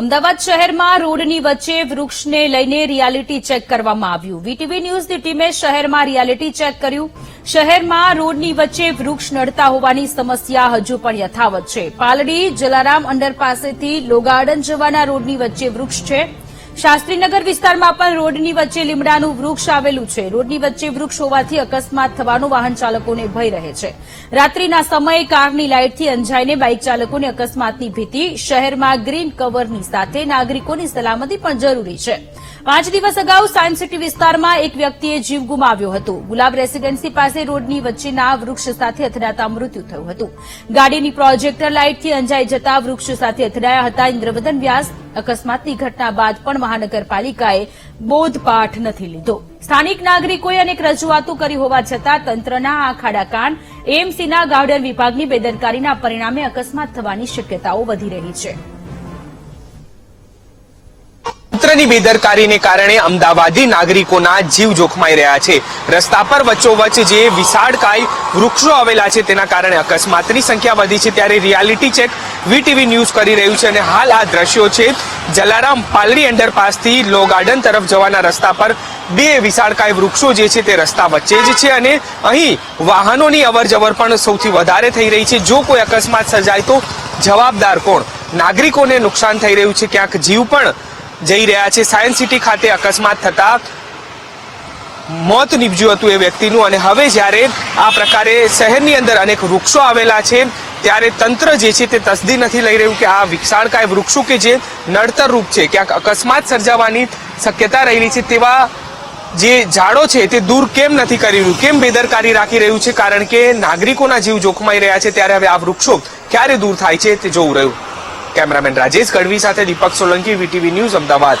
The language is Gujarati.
અમદાવાદ શહેરમાં રોડની વચ્ચે વૃક્ષને લઈને રિયાલિટી ચેક કરવામાં આવ્યું. વીટીવી ન્યૂઝની ટીમે શહેરમાં રિયાલિટી ચેક કર્યું. શહેરમાં રોડની વચ્ચે વૃક્ષ નડતા હોવાની સમસ્યા હજુ પણ યથાવત છે. પાલડી, જલારામ અંડર પાસેથી લોગાર્ડન જવાના રોડની વચ્ચે વૃક્ષ છે. શાસ્ત્રીનગર વિસ્તારમાં પણ રોડની વચ્ચે લીમડાનું વૃક્ષ આવેલું છે. રોડની વચ્ચે વૃક્ષ હોવાથી અકસ્માત થવાનો વાહન ચાલકોને ભય રહે છે. રાત્રિના સમયે કારની લાઇટથી અંજાઈને બાઇક ચાલકોને અકસ્માતની ભીતિ શહેરમાં ગ્રીન કવરની સાથે નાગરિકોની સલામતી પણ જરૂરી છે. પાંચ દિવસ અગાઉ સાયન્સ સિટી વિસ્તારમાં એક વ્યક્તિએ જીવ ગુમાવ્યો હતો. ગુલાબ રેસીડેન્સી પાસે રોડની વચ્ચેના વૃક્ષ સાથે અથડાતા મૃત્યુ થયું હતું. ગાડીની પ્રોજેક્ટર લાઇટથી અંજાઈ જતા વૃક્ષ સાથે અથડાયા હતા ઇન્દ્રવદન વ્યાસ અકસ્માતની ઘટના બાદ પણ મહાનગરપાલિકાએ બોધપાઠ નથી લીધો. સ્થાનિક નાગરિકોએ અનેક રજૂઆતો કરી હોવા છતાં તંત્રના આ ખાડાકાંડ એએમસીના ગાર્ડન વિભાગની બેદરકારીના પરિણામે અકસ્માત થવાની શક્યતાઓ વધી રહી છે. તંત્રની બેદરકારીને કારણે અમદાવાદી નાગરિકોના જીવ જોખમાઈ રહ્યા છે. રસ્તા પર વચ્ચોવચ્ચ જે વિશાળકાય વૃક્ષો આવેલા છે તેના કારણે અકસ્માતની સંખ્યા વધી છે. ત્યારે રિયાલિટી ચેક વીટીવી ન્યૂઝ કરી રહ્યું છે અને હાલ આ દ્રશ્યો છે જલારામ પાલડી અંડરપાસથી લો ગાર્ડન તરફ જવાના રસ્તા પર બે વિશાળકાય વૃક્ષો જે છે તે રસ્તા વચ્ચે જ છે અને અહીં વાહનોની અવરજવર પણ સૌથી વધારે થઈ રહી છે. જો કોઈ અકસ્માત સર્જાય તો જવાબદાર કોણ? નાગરિકોને નુકસાન થઈ રહ્યું છે. ક્યાંક જીવ પણ જઈ રહ્યા છે. સાયન્સ સિટી ખાતે અકસ્માત થતા મોત નીપજ્યું હતું એ વ્યક્તિનું અને હવે જ્યારે આ પ્રકારે શહેરની અંદર અનેક વૃક્ષો આવેલા છે, ત્યારે તંત્ર જે છે તે તસદી નથી લઈ રહ્યું કે આ વિશાળકાય વૃક્ષો કે જે નડતર રૂપ છે, ક્યાંક અકસ્માત સર્જાવાની શક્યતા રહેલી છે તેવા જે ઝાડો છે તે દૂર કેમ નથી કરી રહ્યું? કેમ બેદરકારી રાખી રહ્યું છે? કારણ કે નાગરિકોના જીવ જોખમાઈ રહ્યા છે, ત્યારે હવે આ વૃક્ષો ક્યારે દૂર થાય છે તે જોવું રહ્યું. કેમેરામેન રાજેશ ગઢવી સાથે દીપક સોલંકી વીટીવી ન્યૂઝ અમદાવાદ.